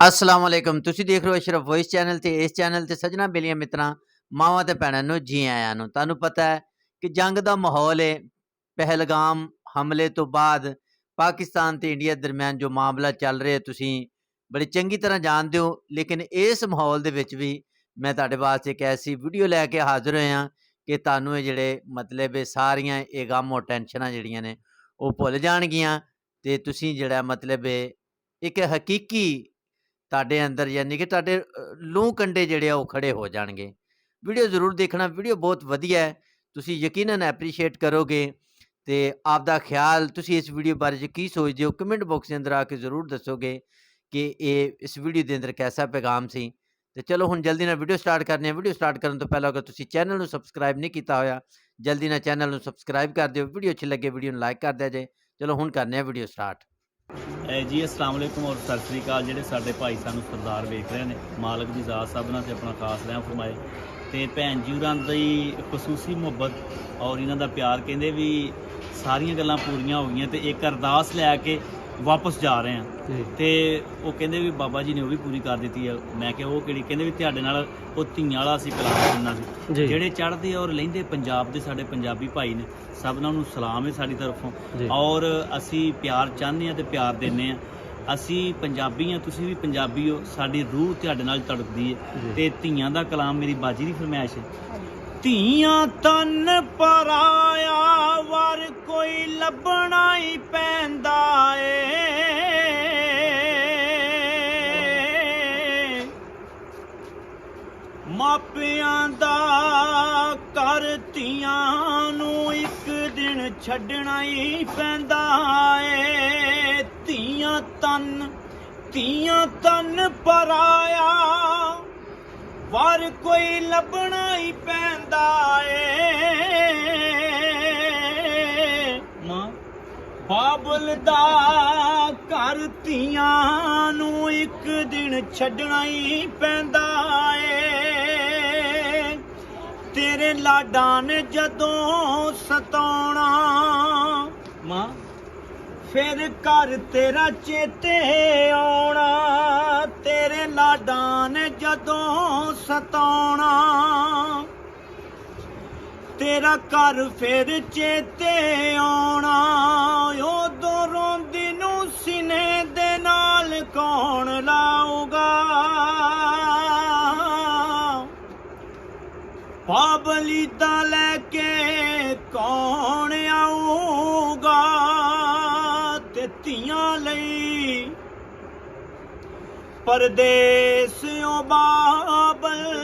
ਅਸਲਾਮ ਵਾਲੇਕਮ ਤੁਸੀਂ ਦੇਖ ਰਹੇ ਹੋ ਅਸ਼ਰਫ ਵੌਇਸ ਚੈਨਲ ਤੇ ਇਸ ਚੈਨਲ ਤੇ ਸਜਣਾ ਬੇਲੀਆਂ ਮਿੱਤਰਾਂ, ਮਾਵਾਂ ਤੇ ਭੈਣਾਂ ਨੂੰ, ਜੀ ਆਇਆਂ ਨੂੰ। ਤੁਹਾਨੂੰ ਪਤਾ ਹੈ ਕਿ ਜੰਗ ਦਾ ਮਾਹੌਲ ਹੈ ਪਹਿਲਗਾਮ ਹਮਲੇ ਤੋਂ ਬਾਅਦ ਪਾਕਿਸਤਾਨ ਤੇ ਇੰਡੀਆ ਦਰਮਿਆਨ ਜੋ ਮਾਮਲਾ ਚੱਲ ਰਿਹਾ, ਤੁਸੀਂ ਬੜੀ ਚੰਗੀ ਤਰ੍ਹਾਂ ਜਾਣਦੇ ਹੋ। ਲੇਕਿਨ ਇਸ ਮਾਹੌਲ ਦੇ ਵਿੱਚ ਵੀ ਮੈਂ ਤੁਹਾਡੇ ਵਾਸਤੇ ਇੱਕ ਐਸੀ ਵੀਡੀਓ ਲੈ ਕੇ ਹਾਜ਼ਰ ਹੋਇਆ ਕਿ ਤੁਹਾਨੂੰ ਇਹ ਜਿਹੜੇ ਮਤਲਬ ਇਹ ਸਾਰੀਆਂ ਇਹ ਗਮ ਔਰ ਟੈਨਸ਼ਨਾਂ ਜਿਹੜੀਆਂ ਨੇ, ਉਹ ਭੁੱਲ ਜਾਣਗੀਆਂ। ਤੇ ਤੁਸੀਂ ਜਿਹੜਾ ਮਤਲਬ ਇਹ ਇੱਕ ਹਕੀਕੀ ਤੁਹਾਡੇ ਅੰਦਰ ਯਾਨੀ ਕਿ ਤੁਹਾਡੇ ਅ, ਲੂੰ ਕੰਡੇ ਜਿਹੜੇ ਆ ਉਹ ਖੜੇ ਹੋ ਜਾਣਗੇ। ਵੀਡੀਓ ਜ਼ਰੂਰ ਦੇਖਣਾ ਵੀਡੀਓ ਬਹੁਤ ਵਧੀਆ ਹੈ। ਤੁਸੀਂ ਯਕੀਨਨ ਐਪਰੀਸ਼ੀਏਟ ਕਰੋਗੇ ਤੇ ਆਪ ਦਾ ਖਿਆਲ ਤੁਸੀਂ ਇਸ ਵੀਡੀਓ ਬਾਰੇ 'ਚ ਕੀ ਸੋਚਦੇ ਹੋ ਕਮੈਂਟ ਬਾਕਸ ਦੇ ਅੰਦਰ ਆ ਕੇ ਜ਼ਰੂਰ ਦੱਸੋਗੇ ਕਿ ਇਹ ਇਸ ਵੀਡੀਓ ਦੇ ਅੰਦਰ ਕੈਸਾ ਪੈਗਾਮ ਸੀ। ਤੇ ਚਲੋ ਹੁਣ ਜਲਦੀ ਨਾਲ ਵੀਡੀਓ ਸਟਾਰਟ ਕਰਨੇ ਆ ਵੀਡੀਓ ਸਟਾਰਟ ਕਰਨ ਤੋਂ ਪਹਿਲਾਂ ਅਗਰ ਤੁਸੀਂ ਚੈਨਲ ਨੂੰ ਸਬਸਕ੍ਰਾਈਬ ਨਹੀਂ ਕੀਤਾ ਹੋਇਆ ਜਲਦੀ ਨਾਲ ਚੈਨਲ ਨੂੰ ਸਬਸਕ੍ਰਾਈਬ ਕਰ ਦਿਓ। ਵੀਡੀਓ ਅੱਛੀ ਲੱਗੇ ਵੀਡੀਓ ਨੂੰ ਲਾਈਕ ਕਰ ਦਿਆ ਜੇ। ਚਲੋ ਹੁਣ ਕਰਨੇ ਆ ਵੀਡੀਓ ਸਟਾਰਟ। ਜੀ, ਅਸਲਾਮ ਵਾਲੇਕੁਮ ਔਰ ਸਤਿ ਸ੍ਰੀ ਅਕਾਲ। ਜਿਹੜੇ ਸਾਡੇ ਭਾਈ ਸਾਨੂੰ ਸਰਦਾਰ ਵੇਖ ਰਹੇ ਨੇ, ਮਾਲਕ ਦੀ ਜ਼ਾਤ ਸਭਨਾਂ ਤੇ ਆਪਣਾ ਖਾਸ ਰਹਿਮ ਫਰਮਾਏ। ਤੇ ਭੈਣ ਜੀ, ਉਹਨਾਂ ਦੀ ਖਸੂਸੀ ਮੁਹੱਬਤ ਔਰ ਇਹਨਾਂ ਦਾ ਪਿਆਰ ਕਹਿੰਦੇ ਵੀ ਸਾਰੀਆਂ ਗੱਲਾਂ ਪੂਰੀਆਂ ਹੋ ਗਈਆਂ ਤੇ ਇੱਕ ਅਰਦਾਸ ਲੈ ਕੇ ਵਾਪਸ ਜਾ ਰਹੇ ਆ ਤੇ ਉਹ ਕਹਿੰਦੇ ਵੀ ਬਾਬਾ ਜੀ ਨੇ ਉਹ ਵੀ ਪੂਰੀ ਕਰ ਦਿੱਤੀ ਆ। ਮੈਂ ਕਿਹਾ ਉਹ ਕਿਹੜੀ? ਕਹਿੰਦੇ ਵੀ ਤੁਹਾਡੇ ਨਾਲ ਉਹ ਧੀਆਂ ਵਾਲਾ ਸੀ ਪਲਾਨ ਕਰਨਾ ਸੀ। ਜਿਹੜੇ ਚੜ੍ਹਦੇ ਔਰ ਲੈਂਦੇ ਪੰਜਾਬ ਦੇ ਸਾਡੇ ਪੰਜਾਬੀ ਭਾਈ ਨੇ ਸਭਨਾਂ ਨੂੰ ਸਲਾਮ ਹੈ ਸਾਡੀ ਤਰਫੋਂ। ਔਰ ਅਸੀਂ ਪਿਆਰ ਚਾਹੁੰਦੇ ਆ ਤੇ ਪਿਆਰ ਦਿੰਦੇ ਆ ਅਸੀਂ ਪੰਜਾਬੀ ਆ ਤੁਸੀਂ ਵੀ ਪੰਜਾਬੀ ਹੋ। ਸਾਡੀ ਰੂਹ ਤੁਹਾਡੇ ਨਾਲ ਤੜਕਦੀ ਹੈ। ਤੇ ਧੀਆਂ ਦਾ ਕਲਾਮ ਮੇਰੀ ਬਾਜੀ ਦੀ ਫਰਮਾਇਸ਼ ਹੈ। ਧੀਆਂ ਤਨ ਪਰਾਇਆ ਵਰ ਕੋਈ ਲੱਭਣਾ ਹੀ ਪੈਂਦਾ ਏ। ਮਾਪਿਆਂ ਦਾ ਕਰ ਧੀਆਂ ਨੂੰ ਇੱਕ ਦਿਨ ਛੱਡਣਾ ਹੀ ਪੈਂਦਾ ਏ। ਧੀਆਂ ਤਨ ਧੀਆਂ ਤਨ ਪਰਾਇਆ ਵਾਰ ਕੋਈ ਲੱਭਣਾ ਹੀ ਪੈਂਦਾ ਏ। ਮਾਂ, ਬਾਬਲ ਦਾ ਘਰ ਧੀਆਂ ਨੂੰ ਇੱਕ ਦਿਨ ਛੱਡਣਾ ਹੀ ਪੈਂਦਾ ਏ। ਤੇਰੇ ਲਾਡਾਂ ਨੇ ਜਦੋਂ ਸਤਾਉਣਾ, ਮਾਂ ਫਿਰ ਘਰ ਤੇਰਾ ਚੇਤੇ ਆਉਣਾ, ਤੇਰੇ ਲਾਡਾਂ ਨੇ ਜਦੋਂ ਸਤਾਉਣਾ। ਤੇਰਾ ਘਰ ਫਿਰ ਚੇਤੇ ਆਉਣਾ, ਉਦੋਂ ਰੋਂਦੀ ਨੂੰ ਸਿਨੇ ਦੇ ਨਾਲ ਕੌਣ ਲਾਊਗਾ? ਪਾਬਲੀ ਤਾਂ ਲੈ ਕੇ ਕੌਣ ਆਊਗਾ? ਧੀਆਂ ਲਈ। ਪਰਦੇਸਿਓ ਬਾਬਲ,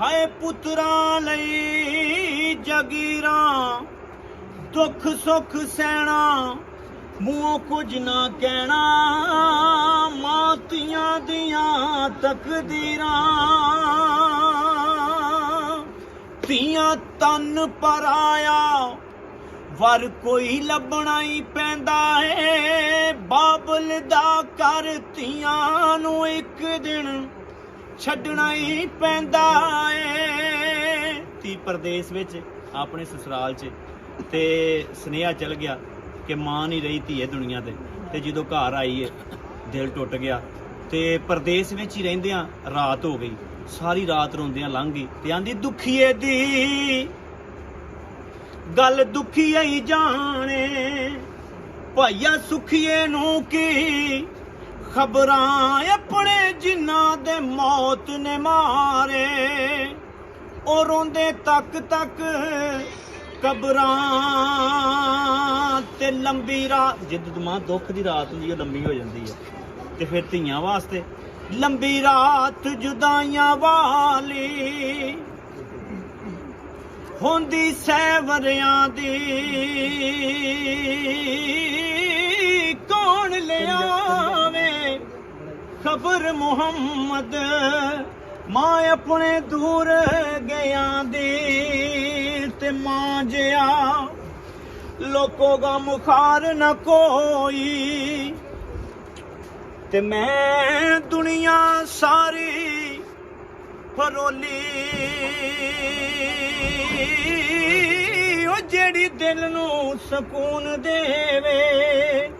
ਹਾਏ ਪੁੱਤਰਾਂ ਲਈ ਜਗੀਰਾਂ, ਦੁੱਖ ਸੁੱਖ ਸਹਿਣਾ, ਮੂੰਹੋਂ ਕੁਝ ਨਾ ਕਹਿਣਾ, ਮਾਤੀਆਂ ਦੀਆਂ ਤਕਦੀਰਾਂ। ਧੀਆਂ ਤਨ ਪਰਾਇਆ ਵਰ ਕੋਈ ਲੱਭਣਾ ਹੀ ਪੈਂਦਾ ਏ। ਬਾਬਲ ਦਾ ਕਰ ਧੀਆਂ ਨੂੰ ਇੱਕ ਦਿਨ ਛੱਡਣਾ ਹੀ ਪੈਂਦਾ ਏ। ਧੀ ਪ੍ਰਦੇਸ ਵਿੱਚ, ਆਪਣੇ ਸਸੁਰਾਲ 'ਚ, ਤੇ ਸਨੇਹਾ ਚਲ ਗਿਆ ਕਿ ਮਾਂ ਨਹੀਂ ਰਹੀ ਧੀਏ ਦੁਨੀਆ ਤੇ। ਤੇ ਜਦੋਂ ਘਰ ਆਈ ਏ, ਦਿਲ ਟੁੱਟ ਗਿਆ। ਤੇ ਪ੍ਰਦੇਸ ਵਿੱਚ ਹੀ ਰਹਿੰਦਿਆਂ ਰਾਤ ਹੋ ਗਈ। ਸਾਰੀ ਰਾਤ ਰੋਂਦਿਆਂ ਲੰਘ ਗਈ ਤੇ ਆਂਦੀ ਦੁਖੀਏ ਦੀ ਗੱਲ ਦੁਖੀ ਆਈ ਜਾਣੇ, ਭਾਈਆ ਸੁਖੀਏ ਨੂੰ ਕੀ ਖਬਰਾਂ ਆਪਣੇ ਜਿਨ੍ਹਾਂ ਦੇ ਮੌਤ ਨੇ ਮਾਰੇ, ਉਹ ਰੋਂਦੇ ਤੱਕ ਤੱਕ ਕਬਰਾਂ ਤੇ ਲੰਬੀ ਰਾਤ ਜਿੱਦ ਮਾਂ ਦੁੱਖ ਦੀ ਰਾਤ ਹੁੰਦੀ ਹੈ ਲੰਬੀ ਹੋ ਜਾਂਦੀ ਹੈ ਤੇ ਫਿਰ ਧੀਆਂ ਵਾਸਤੇ ਲੰਬੀ ਰਾਤ ਜੁਦਾਈਆਂ ਵਾਲੀ ਹੁੰਦੀ ਸੈਵਰਿਆਂ ਦੀ। ਕੌਣ ਲਿਆਵੇ ਖਬਰ ਮੁਹੰਮਦ? ਮਾਂ ਆਪਣੇ ਦੂਰ ਗਿਆ ਦੀ ਤੇ ਮਾਂ ਜਿਆ। ਲੋਕੋ ਦਾ ਮੁਖਾਰ ਨਾ ਕੋਈ। ਤੇ ਮੈਂ ਦੁਨੀਆ ਸਾਰੀ ਫਰੋਲੀ। ਉਹ ਜਿਹੜੀ ਦਿਲ ਨੂੰ ਸਕੂਨ ਦੇਵੇ,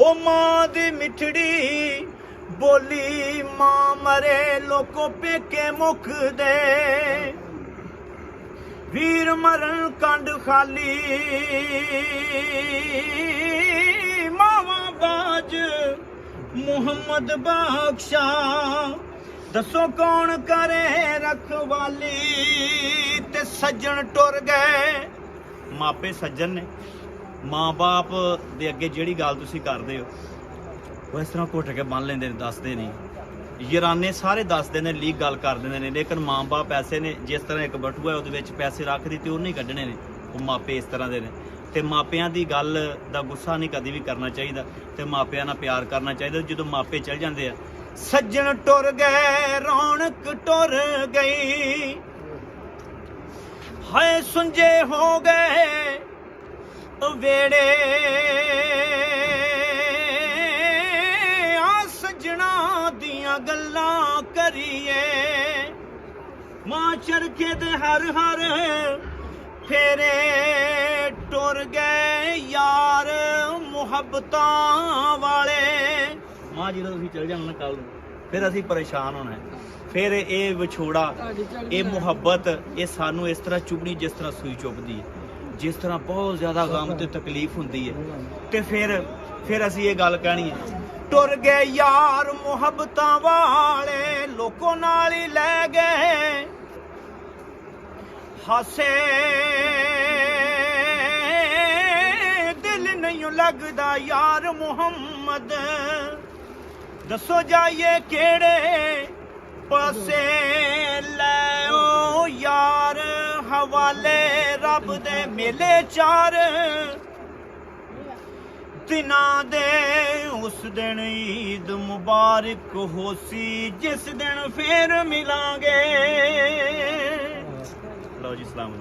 ਉਹ ਮਾਂ ਦੀ ਮਿੱਠੜੀ ਬੋਲੀ ਮਾਂ ਮਰੇ ਲੋਕੋ ਪੇਕੇ ਮੁਖ ਦੇ। ਵੀਰ ਮਰਨ ਕੰਡ ਖਾਲੀ, ਮਾਵਾ ਬਾਜ ਮੁਹੰਮਦ ਬਖਸ਼ਾ ਦੱਸੋ ਕੌਣ ਕਰੇ ਰਖਵਾਲੀ ਤੇ ਸੱਜਣ ਟੁਰ ਗਏ? ਮਾਪੇ ਸੱਜਣ ਨੇ। ਮਾਂ-ਬਾਪ ਦੇ ਅੱਗੇ ਜਿਹੜੀ ਗੱਲ ਤੁਸੀਂ ਕਰਦੇ ਹੋ, ਉਹ ਇਸ ਤਰ੍ਹਾਂ ਘੁੱਟ ਕੇ ਬੰਨ ਲੈਂਦੇ ਨੇ, ਦੱਸਦੇ ਨਹੀਂ। ਯਰਾਨੇ ਸਾਰੇ ਦੱਸਦੇ ਨੇ, ਲੀਕ ਗੱਲ ਕਰ ਦਿੰਦੇ ਨੇ, ਲੇਕਿਨ ਮਾਂ-ਬਾਪ ਐਸੇ ਨੇ, ਜਿਸ ਤਰ੍ਹਾਂ ਇੱਕ ਬਟੂਆ ਹੈ, ਉਹਦੇ ਵਿੱਚ ਪੈਸੇ ਰੱਖ ਦਿੱਤੇ ਉਹ ਨਹੀਂ ਕੱਢਣੇ ਨੇ। ਉਹ ਮਾਪੇ ਇਸ ਤਰ੍ਹਾਂ ਦੇ ਨੇ। ਤੇ ਮਾਪਿਆਂ ਦੀ ਗੱਲ ਦਾ ਗੁੱਸਾ ਨਹੀਂ ਕਦੀ ਵੀ ਕਰਨਾ ਚਾਹੀਦਾ, ਤੇ ਮਾਪਿਆਂ ਨਾਲ ਪਿਆਰ ਕਰਨਾ ਚਾਹੀਦਾ। ਜਦੋਂ ਮਾਪੇ ਚਲ ਜਾਂਦੇ ਆ ਸੱਜਣ ਟੁਰ ਗਏ, ਰੌਣਕ ਟੁਰ ਗਈ। ਹਾਏ ਸੁੰਜੇ ਹੋ ਗਏ ਵੇੜੇ। ਆ ਸੱਜਣਾ ਦੀਆਂ ਗੱਲਾਂ ਕਰੀਏ। ਮਾਂ ਚਰਖੇ ਦੇ ਹਰ ਹਰ ਫੇਰੇ ਟੁਰ ਗਏ ਯਾਰ ਮੁਹੱਬਤਾਂ ਵਾਲੇ। ਮਾਂ ਜਦੋਂ ਤੁਸੀਂ ਚਲ ਜਾਣਾ ਕੱਲ ਨੂੰ ਫਿਰ ਅਸੀਂ ਪਰੇਸ਼ਾਨ ਹੋਣਾ। ਫਿਰ ਇਹ ਵਿਛੋੜਾ ਇਹ ਮੁਹੱਬਤ ਇਹ ਸਾਨੂੰ ਇਸ ਤਰ੍ਹਾਂ ਚੁਭਣੀ ਜਿਸ ਤਰ੍ਹਾਂ ਸੂਈ ਚੁਭਦੀ ਹੈ। ਜਿਸ ਤਰ੍ਹਾਂ ਬਹੁਤ ਜ਼ਿਆਦਾ ਗਮ ਤੇ ਤਕਲੀਫ ਹੁੰਦੀ ਹੈ। ਤੇ ਫਿਰ ਫਿਰ ਅਸੀਂ ਇਹ ਗੱਲ ਕਹਿਣੀ ਹੈ ਟੁਰ ਗਏ ਯਾਰ ਮੁਹੱਬਤਾਂ ਵਾਲੇ ਲੋਕੋ ਨਾਲ ਹੀ ਲੈ ਗਏ। ਹਾਸੇ ਦਿਲ ਨਹੀਂ ਲੱਗਦਾ ਯਾਰ ਮੁਹੰਮਦ। ਦੱਸੋ ਜਾਈਏ ਕਿਹੜੇ ਪਾਸੇ ਲੈ ਓ ਯਾਰ ਹਵਾਲੇ ਰੱਬ ਦੇ ਮੇਲੇ ਚਾਰ। ਦਿਨਾਂ ਦੇ ਉਸ ਦਿਨ ਈਦ ਮੁਬਾਰਕ ਹੋਸੀ ਜਿਸ ਦਿਨ ਫੇਰ ਮਿਲਾਂਗੇ। ਲਓ ਜੀ ਸਲਾਮ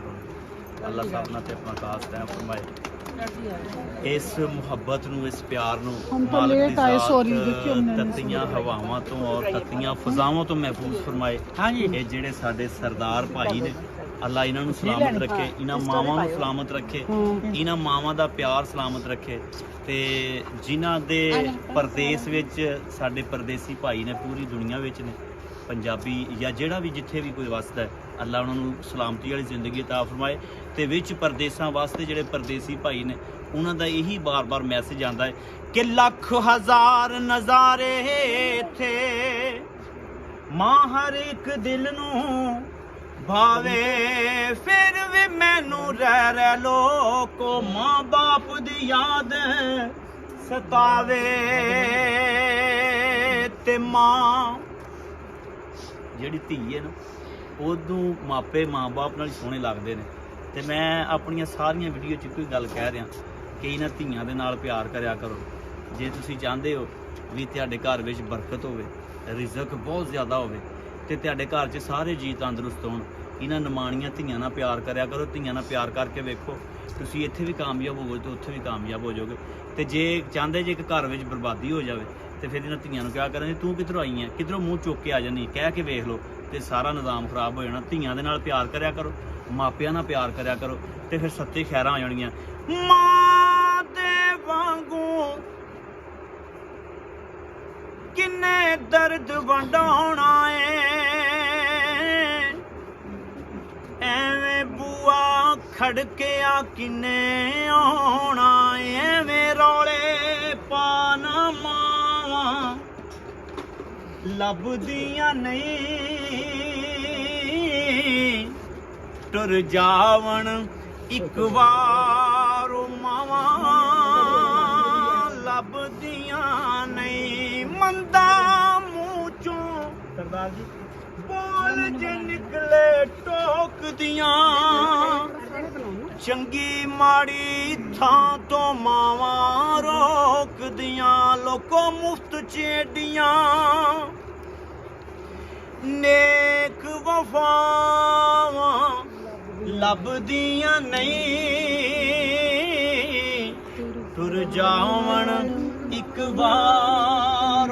ਅੱਲਾਹ ਸਾਹਿਬ ਨਾਲ ਤੇ ਆਪਣਾ ਖਾਸ ਟਾਈਮ ਫਰਮਾਏ। ਇਸ ਮੁਹੱਬਤ ਨੂੰ ਇਸ ਪਿਆਰ ਨੂੰ ਮਾਲਕ ਦੀ ਜ਼ਾਤ ਤਤੀਆਂ ਹਵਾਵਾਂ ਤੋਂ ਔਰ ਤਤੀਆਂ ਫਜ਼ਾਵਾਂ ਤੋਂ ਮਹਿਫੂਜ਼ ਫਰਮਾਏ। ਇਹ ਜਿਹੜੇ ਸਾਡੇ ਸਰਦਾਰ ਭਾਈ ਨੇ ਅੱਲਾ ਇਹਨਾਂ ਨੂੰ ਸਲਾਮਤ ਰੱਖੇ ਇਹਨਾਂ ਮਾਵਾਂ ਨੂੰ ਸਲਾਮਤ ਰੱਖੇ ਇਹਨਾਂ ਮਾਵਾਂ ਦਾ ਪਿਆਰ ਸਲਾਮਤ ਰੱਖੇ ਤੇ ਜਿਨ੍ਹਾਂ ਦੇ ਪਰਦੇਸ ਵਿੱਚ ਸਾਡੇ ਪਰਦੇਸੀ ਭਾਈ ਨੇ ਪੂਰੀ ਦੁਨੀਆ ਵਿੱਚ ਨੇ ਪੰਜਾਬੀ ਜਾਂ ਜਿਹੜਾ ਵੀ ਜਿੱਥੇ ਵੀ ਕੋਈ ਵਸਦਾ ਹੈ ਅੱਲਾ ਉਹਨਾਂ ਨੂੰ ਸਲਾਮਤੀ ਵਾਲੀ ਜ਼ਿੰਦਗੀ عطا ਫਰਮਾਏ ਤੇ ਵਿੱਚ ਪਰਦੇਸਾਂ ਵਾਸਤੇ ਜਿਹੜੇ ਪਰਦੇਸੀ ਭਾਈ ਨੇ ਉਹਨਾਂ ਦਾ ਇਹੀ ਬਾਰ-ਬਾਰ ਮੈਸੇਜ ਆਂਦਾ ਹੈ ਕਿ ਲੱਖ ਹਜ਼ਾਰ ਨਜ਼ਾਰੇ ਇੱਥੇ ਮਾਂ ਹਰ ਇੱਕ ਦਿਲ ਨੂੰ ਭਾਵੇ ਫਿਰ ਵੀ ਮੈਨੂੰ ਰਹਿ ਰਹਿ ਲੋਕੋ ਮਾਂ ਬਾਪ ਦੀ ਯਾਦ ਸਤਾਵੇ ਤੇ ਮਾਂ ਜਿਹੜੀ ਧੀ ਹੈ ਨਾ, ਉਹਨੂੰ ਮਾਪੇ ਮਾਂ-ਬਾਪ ਨਾਲ ਸੋਹਣੇ ਲੱਗਦੇ ਨੇ। ਤੇ ਮੈਂ ਆਪਣੀਆਂ ਸਾਰੀਆਂ ਵੀਡੀਓ 'ਚ ਕੋਈ ਗੱਲ ਕਹਿ ਰਿਹਾ ਕਿ ਇਹਨਾਂ ਧੀਆਂ ਦੇ ਨਾਲ ਪਿਆਰ ਕਰਿਆ ਕਰੋ। ਜੇ ਤੁਸੀਂ ਚਾਹੁੰਦੇ ਹੋ ਵੀ ਤੁਹਾਡੇ ਘਰ ਵਿੱਚ ਬਰਕਤ ਹੋਵੇ, ਰਿਜ਼ਕ ਬਹੁਤ ਜ਼ਿਆਦਾ ਹੋਵੇ, ਤੇ ਤੁਹਾਡੇ ਘਰ 'ਚ ਸਾਰੇ ਜੀ ਤੰਦਰੁਸਤ ਹੋਣ, ਇਹਨਾਂ ਨਿਮਾਣੀਆਂ ਧੀਆਂ ਨਾਲ ਪਿਆਰ ਕਰਿਆ ਕਰੋ, ਧੀਆਂ ਨਾਲ ਪਿਆਰ ਕਰਕੇ ਵੇਖੋ, ਤੁਸੀਂ ਇੱਥੇ ਵੀ ਕਾਮਯਾਬ ਹੋਵੋ ਤੇ ਉੱਥੇ ਵੀ ਕਾਮਯਾਬ ਹੋ ਜਾਓਗੇ। ਤੇ ਜੇ ਚਾਹੁੰਦੇ ਜੇ ਇੱਕ ਘਰ ਵਿੱਚ ਬਰਬਾਦੀ ਹੋ ਜਾਵੇ ਤੇ ਫਿਰ ਇਹਨਾਂ ਧੀਆਂ ਨੂੰ ਕਿਹਾ ਕਰਾਂਗੇ ਤੂੰ ਕਿੱਧਰੋਂ ਆਈ ਹੈ ਕਿੱਧਰੋਂ ਮੂੰਹ ਚੁੱਕ ਕੇ ਆ ਜਾਨੀ ਕਹਿ ਕੇ ਵੇਖ ਲਓ ਤੇ ਸਾਰਾ ਨਿਜ਼ਾਮ ਖਰਾਬ ਹੋ ਜਾਣਾ। ਧੀਆਂ ਦੇ ਨਾਲ ਪਿਆਰ ਕਰਿਆ ਕਰੋ, ਮਾਪਿਆਂ ਨਾਲ ਪਿਆਰ ਕਰਿਆ ਕਰੋ ਤੇ ਫਿਰ ਸੱਤੇ ਖੈਰਾਂ ਆ ਜਾਣਗੀਆਂ ਮਾਂ ਦੇ ਵਾਂਗੂ ਕਿੰਨੇ ਦਰਦ ਵੰਡਾਉਣਾ ਏ। ਐਵੇਂ ਬੂਆ ਖੜਕਿਆ ਕਿੰਨੇ ਆਉਣਾ ਏ। ਐਵੇਂ ਰੌਲੇ ਪਾਣਾ ਮਾਵਾਂ ਲੱਭਦੀਆਂ ਨਹੀਂ। ਟੁਰ ਜਾਵਣ ਇੱਕ ਵਾਰ ਮਾਵਾਂ ਲੱਭਦੀਆਂ ਨਹੀਂ। ਮੰਦਾ ਮੂੰਹ ਚੋਂ ਸਰਦਾਰ ਜੀ। ਬੋਲ ਜੇ ਨਿਕਲੇ ਟੋਕਦੀਆਂ। ਚੰਗੀ ਮਾੜੀ ਥਾਂ ਤੋਂ ਮਾਵਾਂ ਰੋਕਦੀਆਂ ਲੋਕੋ ਮੁਫਤ ਚੇਡੀਆਂ। ਨੇਕ ਵਫਾਵਾਂ ਲੱਭਦੀਆਂ ਨਹੀਂ। ਤੁਰ ਜਾਵਣ ਇੱਕ ਵਾਰ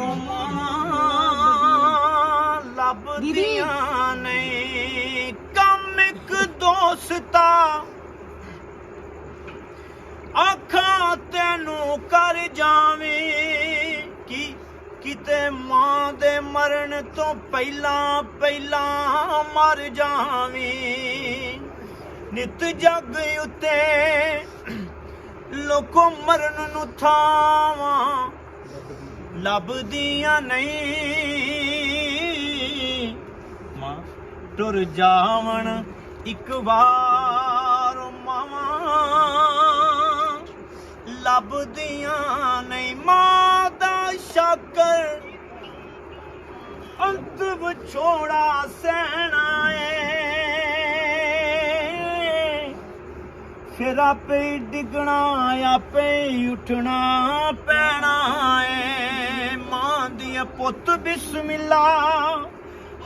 ਲੱਭਦੀਆਂ ਨਹੀਂ। ਕੰਮ ਇੱਕ ਦੋਸਤਾ ਤੈਨੂੰ ਕਰ ਜਾਵੇਂ। ਕੀ ਕਿਤੇ ਮਾਂ ਦੇ ਮਰਨ ਤੋਂ ਪਹਿਲਾਂ ਪਹਿਲਾਂ ਮਰ ਜਾਵੀਂ। ਨਿਤ ਜਗ ਉਤੇ ਲੋਕੋ ਮਰਨ ਨੂੰ ਥਾਵਾਂ। ਲੱਭਦੀਆਂ ਨਹੀਂ। ਮਾਂ, ਟੁਰ ਜਾਵਣ ਇੱਕ ਵਾਰ। ਲੱਭਦੀਆਂ ਨਹੀਂ ਮਾਂ ਦਾ ਸ਼ਾਕਰ। ਅੰਤ ਵਿਛੋੜਾ ਸਹਿਣਾ ਏ। ਫਿਰ ਆਪੇ ਹੀ ਡਿੱਗਣਾ, ਆਪੇ ਹੀ ਉੱਠਣਾ ਪੈਣਾ ਏ। ਮਾਂ ਦੀਆਂ ਪੁੱਤ ਬਿਸਮਿਲ੍ਲਾ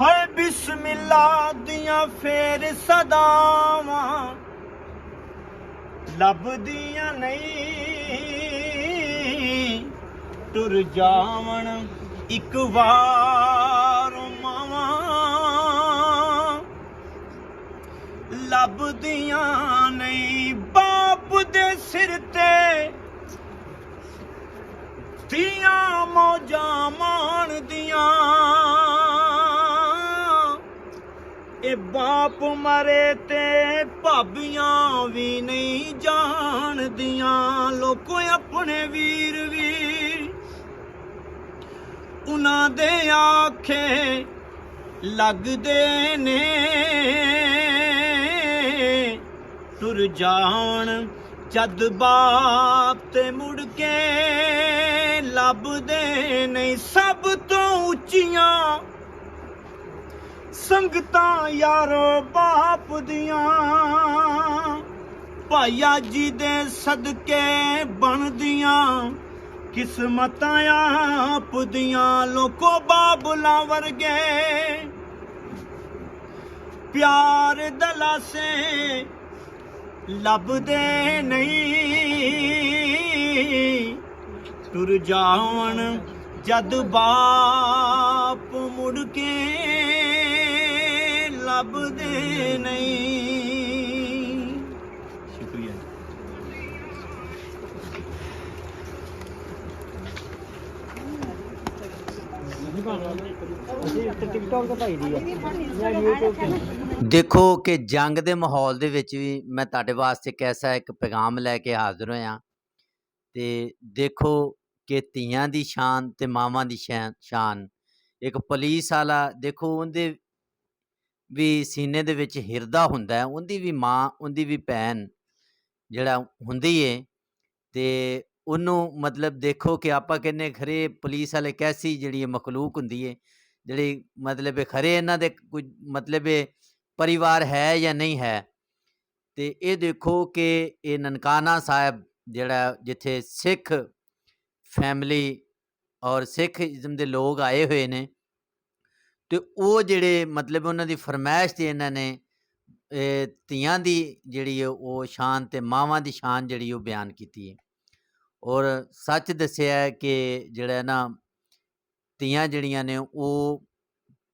ਹਾਏ ਬਿਸਮਿਲ੍ਲਾ ਦੀਆਂ ਫੇਰ ਸਦਾਵਾਂ ਲੱਭਦੀਆਂ ਨਹੀਂ। ਟੁਰ ਜਾਵਣ, ਇੱਕ ਵਾਰ ਮਾਵਾਂ। ਲੱਭਦੀਆਂ ਨਹੀਂ, ਬਾਪ ਦੇ ਸਿਰ ਤੇ ਧੀਆਂ ਮੋਜਾਂ ਮਾਣਦੀਆਂ। ਇਹ ਬਾਪ ਮਰੇ ਤੇ ਭਾਬੀਆਂ ਵੀ ਨਹੀਂ ਜਾਣਦੀਆਂ, ਲੋਕੋ ਆਪਣੇ ਵੀਰ ਵੀ ਉਹਨਾਂ ਦੇ ਆਖੇ ਲੱਗਦੇ ਨੇ। ਤੁਰ ਜਾਣ ਜਦ ਬਾਪ ਤੇ ਮੁੜ ਕੇ ਲੱਭਦੇ ਨਹੀਂ, ਸਭ ਤੋਂ ਉੱਚੀਆਂ ਸੰਗਤਾਂ ਯਾਰੋ ਬਾਪ ਦੀਆਂ। ਭਾਈਆ ਜੀ ਦੇ ਸਦਕੇ ਬਣਦੀਆਂ, ਕਿਸਮਤਾਂ ਆਪ ਦੀਆਂ, ਲੋਕੋ ਬਾਬਲਾ ਵਰਗੇ। ਪਿਆਰ ਦਲਾਸੇ ਲੱਭਦੇ ਨਹੀਂ। ਤੁਰ ਜਾਵਣ ਜਦ ਬਾਪ ਮੁੜ ਕੇ ਲੱਭਦੇ ਨਹੀਂ। ਸ਼ੁਕਰੀਆ ਦੇਖੋ ਕਿ ਜੰਗ ਦੇ ਮਾਹੌਲ ਦੇ ਵਿੱਚ ਵੀ ਮੈਂ ਤੁਹਾਡੇ ਵਾਸਤੇ ਇੱਕ ਐਸਾ ਇੱਕ ਪੈਗਾਮ ਲੈ ਕੇ ਹਾਜ਼ਰ ਹੋਇਆ। ਤੇ ਦੇਖੋ ਕਿ ਧੀਆਂ ਦੀ ਸ਼ਾਨ ਤੇ ਮਾਵਾਂ ਦੀ ਸ਼ਾਨ ਸ਼ਾਨ। ਇੱਕ ਪੁਲਿਸ ਵਾਲਾ, ਦੇਖੋ ਉਹਦੇ ਵੀ ਸੀਨੇ ਦੇ ਵਿੱਚ ਹਿਰਦਾ ਹੁੰਦਾ ਹੈ, ਉਹਦੀ ਵੀ ਮਾਂ, ਉਹਦੀ ਵੀ ਭੈਣ ਜਿਹੜਾ ਹੁੰਦੀ ਏ ਤੇ ਉਹਨੂੰ ਮਤਲਬ ਦੇਖੋ ਕਿ ਆਪਾਂ ਕਹਿੰਨੇ ਖਰੇ ਪੁਲਿਸ ਵਾਲੇ ਕੈਸੀ ਜਿਹੜੀ ਇਹ ਮਖਲੂਕ ਹੁੰਦੀ ਏ, ਜਿਹੜੀ ਮਤਲਬ ਇਹ ਖਰੇ ਇਹਨਾਂ ਦੇ ਕੁਝ ਮਤਲਬ ਇਹ ਪਰਿਵਾਰ ਹੈ ਜਾਂ ਨਹੀਂ ਹੈ। ਤੇ ਇਹ ਦੇਖੋ ਕਿ ਇਹ ਨਨਕਾਣਾ ਸਾਹਿਬ ਜਿਹੜਾ ਜਿੱਥੇ ਸਿੱਖ ਫੈਮਿਲੀ ਔਰ ਸਿੱਖ ਇਜ਼ਮ ਦੇ ਲੋਕ ਆਏ ਹੋਏ ਨੇ ਤੇ ਉਹ ਜਿਹੜੇ ਮਤਲਬ ਉਹਨਾਂ ਦੀ ਫਰਮਾਇਸ਼ ਤੇ ਇਹਨਾਂ ਨੇ ਇਹ ਧੀਆਂ ਦੀ ਜਿਹੜੀ ਹੈ ਉਹ ਸ਼ਾਨ ਤੇ ਮਾਵਾਂ ਦੀ ਸ਼ਾਨ ਜਿਹੜੀ ਉਹ ਬਿਆਨ ਕੀਤੀ ਹੈ। ਔਰ ਸੱਚ ਦੱਸਿਆ ਹੈ ਕਿ ਜਿਹੜਾ ਨਾ ਧੀਆਂ ਜਿਹੜੀਆਂ ਨੇ ਉਹ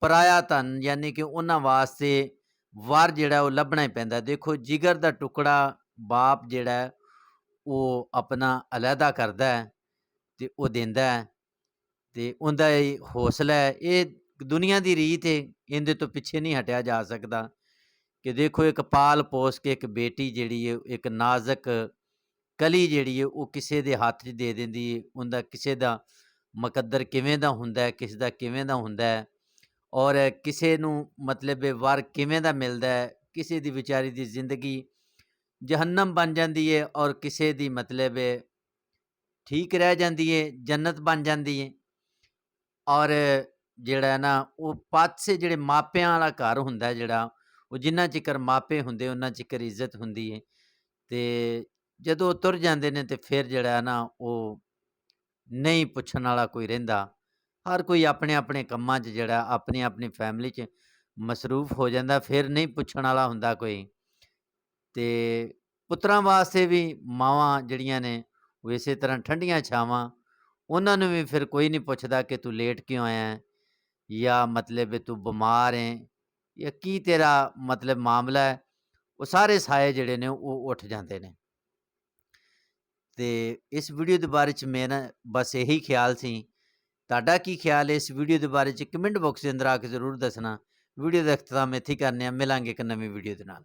ਪਰਾਇਆ ਧਨ ਯਾਨੀ ਕਿ ਉਹਨਾਂ ਵਾਸਤੇ ਵਾਰ ਜਿਹੜਾ ਉਹ ਲੱਭਣਾ ਹੀ ਪੈਂਦਾ। ਦੇਖੋ ਜਿਗਰ ਦਾ ਟੁਕੜਾ ਬਾਪ ਜਿਹੜਾ ਉਹ ਆਪਣਾ ਅਲੱਗਾ ਕਰਦਾ ਹੈ ਤੇ ਉਹ ਦਿੰਦਾ ਹੈ ਤੇ ਉਹਦਾ ਇਹ ਹੌਸਲਾ ਇਹ ਦੁਨੀਆ ਦੀ ਰੀਤ ਹੈ ਇਹਦੇ ਤੋਂ ਪਿੱਛੇ ਨਹੀਂ ਹਟਿਆ ਜਾ ਸਕਦਾ। ਕਿ ਦੇਖੋ, ਇੱਕ ਪਾਲ ਪੋਸ ਕੇ ਇੱਕ ਬੇਟੀ ਜਿਹੜੀ ਹੈ ਇੱਕ ਨਾਜ਼ਕ ਕਲੀ ਜਿਹੜੀ ਹੈ ਉਹ ਕਿਸੇ ਦੇ ਹੱਥ 'ਚ ਦੇ ਦਿੰਦੀ ਹੈ ਉਹਦਾ ਕਿਸੇ ਦਾ ਮੁਕੱਦਰ ਕਿਵੇਂ ਦਾ ਹੁੰਦਾ ਹੈ, ਕਿਸ ਦਾ ਕਿਵੇਂ ਦਾ ਹੁੰਦਾ ਹੈ। ਔਰ ਕਿਸੇ ਨੂੰ ਮਤਲਬ ਵਰ ਕਿਵੇਂ ਦਾ ਮਿਲਦਾ ਹੈ, ਕਿਸੇ ਦੀ ਵਿਚਾਰੀ ਦੀ ਜ਼ਿੰਦਗੀ ਜਹੰਨਮ ਬਣ ਜਾਂਦੀ ਹੈ ਔਰ ਕਿਸੇ ਦੀ ਮਤਲਬ ਠੀਕ ਰਹਿ ਜਾਂਦੀ ਹੈ ਜੰਨਤ ਬਣ ਜਾਂਦੀ ਹੈ ਔਰ ਜਿਹੜਾ ਹੈ ਨਾ, ਉਹ ਪਾਸੇ ਜਿਹੜੇ ਮਾਪਿਆਂ ਵਾਲਾ ਘਰ ਹੁੰਦਾ ਹੈ ਜਿਹੜਾ, ਉਹ ਜਿੰਨਾ ਚਿਕਰ ਮਾਪੇ ਹੁੰਦੇ, ਉਹਨਾਂ ਚਿਕਰ ਇੱਜ਼ਤ ਹੁੰਦੀ ਹੈ ਤੇ ਜਦੋਂ ਉਹ ਤੁਰ ਜਾਂਦੇ ਨੇ ਤੇ ਫਿਰ ਜਿਹੜਾ ਹੈ ਨਾ, ਉਹ ਨਹੀਂ ਪੁੱਛਣ ਵਾਲਾ ਕੋਈ ਰਹਿੰਦਾ। ਹਰ ਕੋਈ ਆਪਣੇ ਆਪਣੇ ਕੰਮਾਂ 'ਚ ਜਿਹੜਾ, ਆਪਣੀ ਆਪਣੀ ਫੈਮਿਲੀ 'ਚ ਮਸਰੂਫ ਹੋ ਜਾਂਦਾ, ਫਿਰ ਨਹੀਂ ਪੁੱਛਣ ਵਾਲਾ ਹੁੰਦਾ ਕੋਈ। ਤੇ ਪੁੱਤਰਾਂ ਵਾਸਤੇ ਵੀ ਮਾਵਾਂ ਜਿਹੜੀਆਂ ਨੇ, ਉਹ ਇਸੇ ਤਰ੍ਹਾਂ ਠੰਡੀਆਂ ਛਾਵਾਂ, ਉਹਨਾਂ ਨੂੰ ਵੀ ਫਿਰ ਕੋਈ ਨਹੀਂ ਪੁੱਛਦਾ ਕਿ ਤੂੰ ਲੇਟ ਕਿਉਂ ਆਇਆ ਹੈ? ਜਾਂ ਮਤਲਬ ਤੂੰ ਬਿਮਾਰ ਹੈ ਜਾਂ ਕੀ ਤੇਰਾ ਮਤਲਬ ਮਾਮਲਾ ਹੈ ਉਹ ਸਾਰੇ ਸਾਏ ਜਿਹੜੇ ਨੇ ਉਹ ਉੱਠ ਜਾਂਦੇ ਨੇ ਤੇ ਇਸ ਵੀਡੀਓ ਦੇ ਬਾਰੇ ਚ ਮੇਰਾ ਬਸ ਇਹੀ ਖਿਆਲ ਸੀ ਤੁਹਾਡਾ ਕੀ ਖਿਆਲ ਹੈ ਇਸ ਵੀਡੀਓ ਦੇ ਬਾਰੇ ਚ ਕਮੈਂਟ ਬਾਕਸ ਦੇ ਅੰਦਰ ਆ ਕੇ ਜ਼ਰੂਰ ਦੱਸਣਾ ਵੀਡੀਓ ਦਾ ਇਖਤਤਾਮ ਇੱਥੇ ਹੀ ਕਰਨੇ ਆ ਮਿਲਾਂਗੇ ਇੱਕ ਨਵੀਂ ਵੀਡੀਓ ਦੇ ਨਾਲ